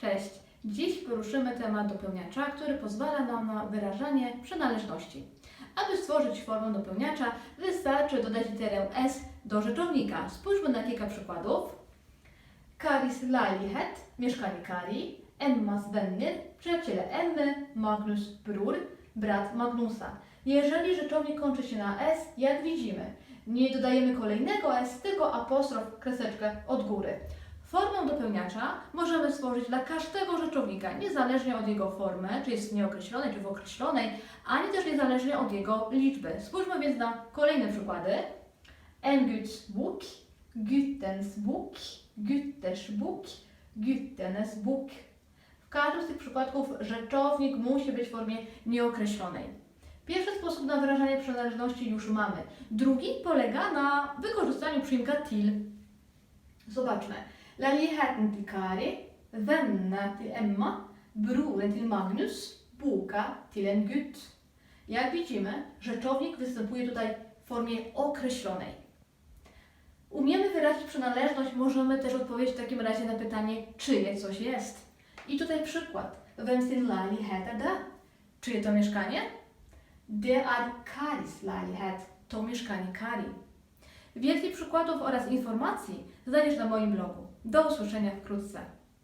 Cześć! Dziś poruszymy temat dopełniacza, który pozwala nam na wyrażanie przynależności. Aby stworzyć formę dopełniacza, wystarczy dodać literę S do rzeczownika. Spójrzmy na kilka przykładów. Karis Lalihet, mieszkanie Kari, Emmas Vennir, przyjaciele Emmy, Magnus Brur, brat Magnusa. Jeżeli rzeczownik kończy się na S, jak widzimy, nie dodajemy kolejnego S, tylko apostrof, kreseczkę od góry. Formę dopełniacza możemy stworzyć dla każdego rzeczownika, niezależnie od jego formy, czy jest w nieokreślonej, czy w określonej, ani też niezależnie od jego liczby. Spójrzmy więc na kolejne przykłady. En Guds bok, Guttenes bok. W każdym z tych przypadków rzeczownik musi być w formie nieokreślonej. Pierwszy sposób na wyrażanie przynależności już mamy. Drugi polega na wykorzystaniu przyimka til. Zobaczmy. Lärligheten till Kari, vännerna till Emma, brodern till Magnus, boka till en gutt. Jak widzimy, rzeczownik występuje tutaj w formie określonej. Umiemy wyrazić przynależność, możemy też odpowiedzieć w takim razie na pytanie, czyje coś jest. I tutaj przykład. Vem sin lägenhet är det? Czyje to mieszkanie? Det är Karis lägenhet. To mieszkanie Kari. Więcej przykładów oraz informacji znajdziesz na moim blogu. Do usłyszenia wkrótce.